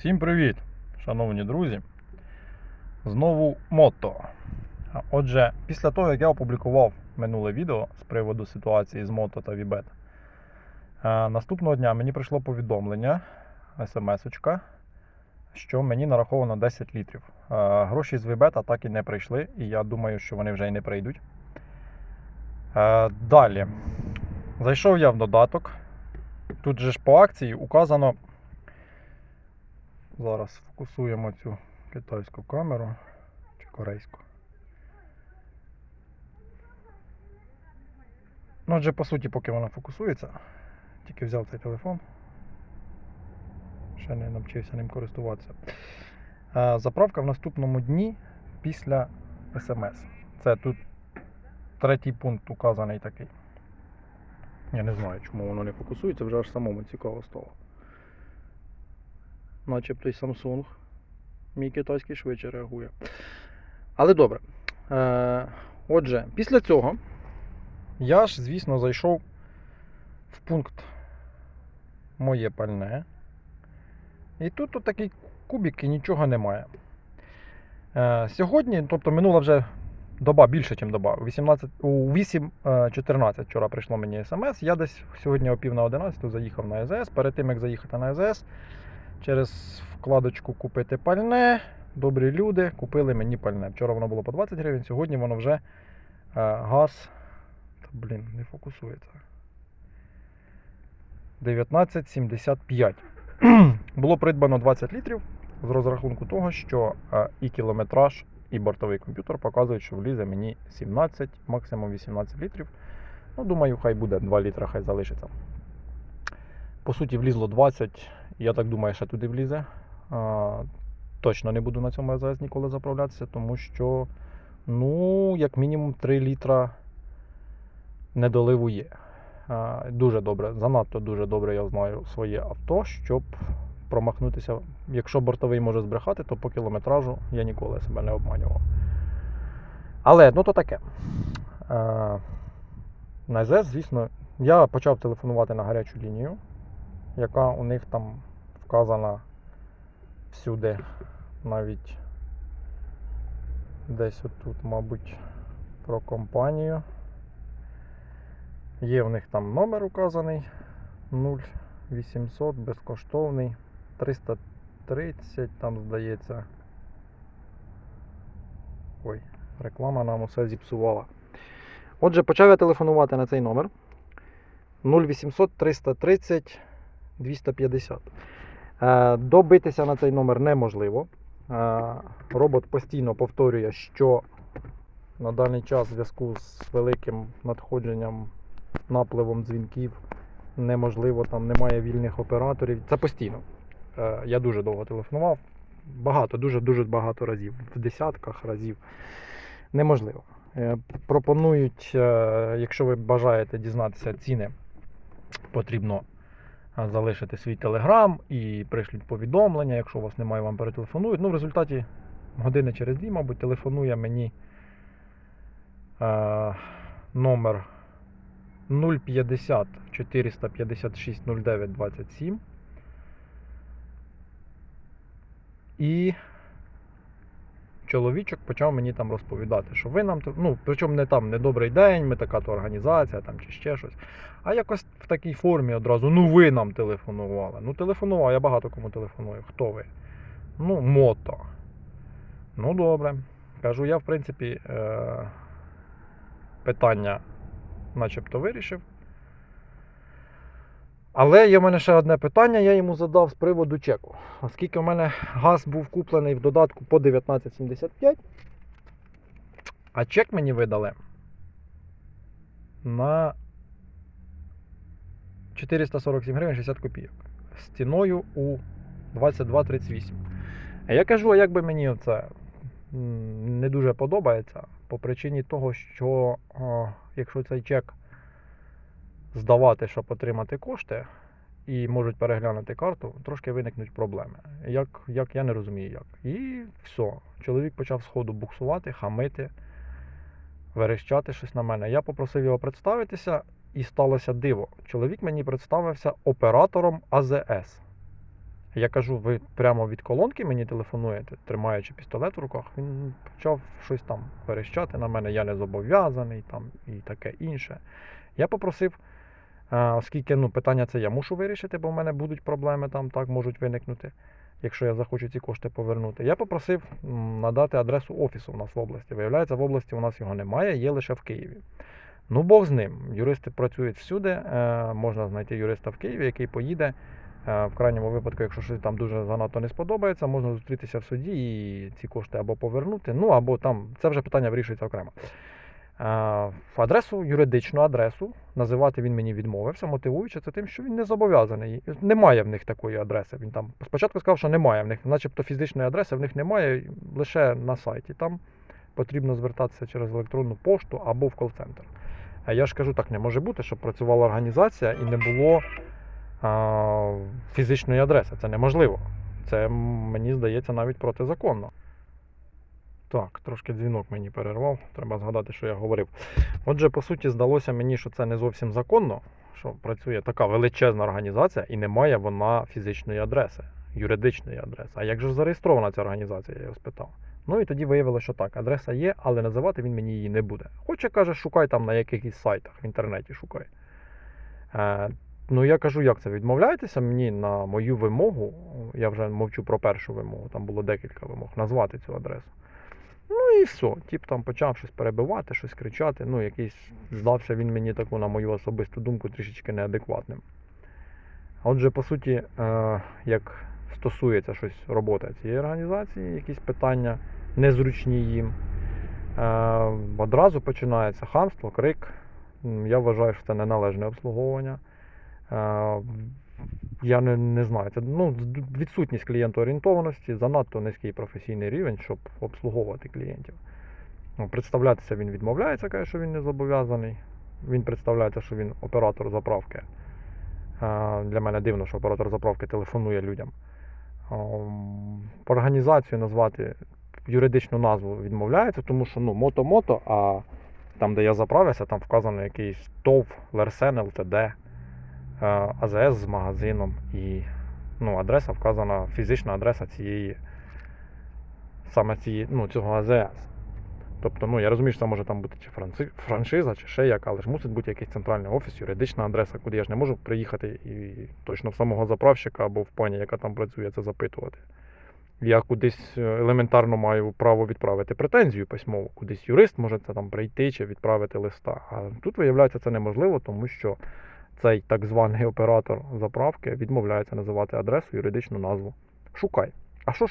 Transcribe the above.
Всім привіт, шановні друзі. Знову мото. Отже, після того, як я опублікував минуле відео з приводу ситуації з мото та Вібет, е, наступного дня мені прийшло повідомлення, смс-очка, що мені нараховано 10 літрів. Е, Гроші з Вібета так і не прийшли, і я думаю, що вони вже й не прийдуть. Е, Далі. Зайшов я в додаток. Тут же ж по акції указано. Зараз фокусуємо цю китайську камеру чи корейську. Ну, отже, по суті, поки вона фокусується, тільки взяв цей телефон. Ще не навчився ним користуватися. Е, Заправка в наступному дні після смс. Це тут третій пункт указаний такий. Я не знаю, чому воно не фокусується, вже аж самому цікаво стало. Начебто й Samsung. Мій китайський швидше реагує. Але добре. Е, отже, після цього я ж, звісно, зайшов в пункт моє пальне. І тут от такий кубик і нічого немає. Е, сьогодні, тобто минула вже доба більше, ніж доба. У 18 у 8.14 вчора прийшло мені смс. Я десь сьогодні о пів на 11 заїхав на АЗС. Перед тим, як заїхати на АЗС, через вкладочку купити пальне. Добрі люди купили мені пальне. Вчора воно було по 20 гривень, сьогодні воно вже е, газ. Та, блін, не фокусується. 19,75. було придбано 20 літрів з розрахунку того, що е, і кілометраж, і бортовий комп'ютер показують, що влізе мені 17, максимум 18 літрів. Ну, думаю, хай буде 2 літра, хай залишиться. По суті, влізло 20, я так думаю, ще туди влізе. А, точно не буду на цьому АЗС ніколи заправлятися, тому що, ну, як мінімум 3 літра недоливу є. А, дуже добре, занадто дуже добре я знаю своє авто, щоб промахнутися. Якщо бортовий може збрехати, то по кілометражу я ніколи себе не обманював. Але ну то таке. Е, на ЗС, звісно, я почав телефонувати на гарячу лінію, яка у них там вказана всюди, навіть десь отут, мабуть, про компанію. Є в них там номер указаний 0800 безкоштовний 330, там здається. Ой, реклама нам усе зіпсувала. Отже, почав я телефонувати на цей номер 0800 330 250. Е, Добитися на цей номер неможливо. Е, Робот постійно повторює, що на даний час в зв'язку з великим надходженням, напливом дзвінків неможливо, там немає вільних операторів. Це постійно. Е, Я дуже довго телефонував. Багато, дуже-дуже багато разів, в десятках разів. Неможливо. Пропонують, якщо ви бажаєте дізнатися ціни, потрібно е, залишити свій телеграм і прийшлють повідомлення. Якщо у вас немає, вам перетелефонують. Ну, в результаті години через дві, мабуть, телефонує мені е, номер 050 456 09 27. І чоловічок почав мені там розповідати, що ви нам, ну, причому не там не добрий день, ми така то організація там чи ще щось. А якось в такій формі одразу, ну ви нам телефонували. Ну, телефонував, я багато кому телефоную. Хто ви? Ну, мото. Ну, добре. Кажу, я, в принципі, е- питання начебто вирішив. Але є в мене ще одне питання, я йому задав з приводу чеку. Оскільки в мене газ був куплений в додатку по 19,75, а чек мені видали на 447 гривень 60 копійок з ціною у 22,38. А я кажу, а як би мені це не дуже подобається, по причині того, що о, якщо цей чек здавати, щоб отримати кошти, і можуть переглянути карту, трошки виникнуть проблеми. Як, як я не розумію як. І все. Чоловік почав сходу буксувати, хамити, верещати щось на мене. Я попросив його представитися, і сталося диво. Чоловік мені представився оператором АЗС. Я кажу, ви прямо від колонки мені телефонуєте, тримаючи пістолет в руках. Він почав щось там верещати на мене, я не зобов'язаний там і таке інше. Я попросив, оскільки ну, питання це я мушу вирішити, бо в мене будуть проблеми там так можуть виникнути, якщо я захочу ці кошти повернути. Я попросив надати адресу офісу у нас в області. Виявляється, в області у нас його немає, є лише в Києві. Ну, Бог з ним. Юристи працюють всюди. е, Можна знайти юриста в Києві, який поїде. Е, В крайньому випадку, якщо щось там дуже занадто не сподобається, можна зустрітися в суді і ці кошти або повернути, ну або там це вже питання вирішується окремо. Е, В адресу, юридичну адресу, називати він мені відмовився, мотивуючи це тим, що він не зобов'язаний. Немає в них такої адреси. Він там спочатку сказав, що немає в них, начебто фізичної адреси в них немає лише на сайті. Там потрібно звертатися через електронну пошту або в кол-центр. А я ж кажу, так не може бути, щоб працювала організація і не було а, фізичної адреси. Це неможливо. Це мені здається навіть протизаконно. Так, трошки дзвінок мені перервав. Треба згадати, що я говорив. Отже, по суті, здалося мені, що це не зовсім законно, що працює така величезна організація і немає вона фізичної адреси, юридичної адреси. А як же зареєстрована ця організація, я його спитав. Ну і тоді виявилося, що так, адреса є, але називати він мені її не буде. Хоче, каже, шукай там на якихось сайтах, в інтернеті шукай. Е, ну я кажу, як це? Відмовляєтеся мені на мою вимогу, я вже мовчу про першу вимогу, там було декілька вимог, назвати цю адресу. Ну і все. Тіп там почав щось перебивати, щось кричати. Ну, якийсь здався він мені таку, на мою особисту думку, трішечки неадекватним. Отже, по суті, е, як стосується щось роботи цієї організації, якісь питання незручні їм, е, одразу починається хамство, крик. Я вважаю, що це неналежне обслуговування. Я не, не знаю, це ну, відсутність клієнтоорієнтованості, занадто низький професійний рівень, щоб обслуговувати клієнтів. Ну, Представлятися він відмовляється, каже, що він не зобов'язаний. Він представляється, що він оператор заправки. Для мене дивно, що оператор заправки телефонує людям. Організацію назвати юридичну назву відмовляється, тому що ну, мото-мото, а там, де я заправився, там вказано якийсь ТОВ, Лерсен, ЛТД, АЗС з магазином і ну, адреса вказана, фізична адреса цієї, саме цієї, ну, цього АЗС. Тобто, ну я розумію, що це може там бути чи франшиза, чи ще як, але ж мусить бути якийсь центральний офіс, юридична адреса, куди я ж не можу приїхати і точно в самого заправщика або в пані, яка там працює, це запитувати. Я кудись е, елементарно маю право відправити претензію письмову, кудись юрист може це там прийти чи відправити листа. А тут виявляється це неможливо, тому що цей так званий оператор заправки відмовляється називати адресу, юридичну назву. Шукай. А що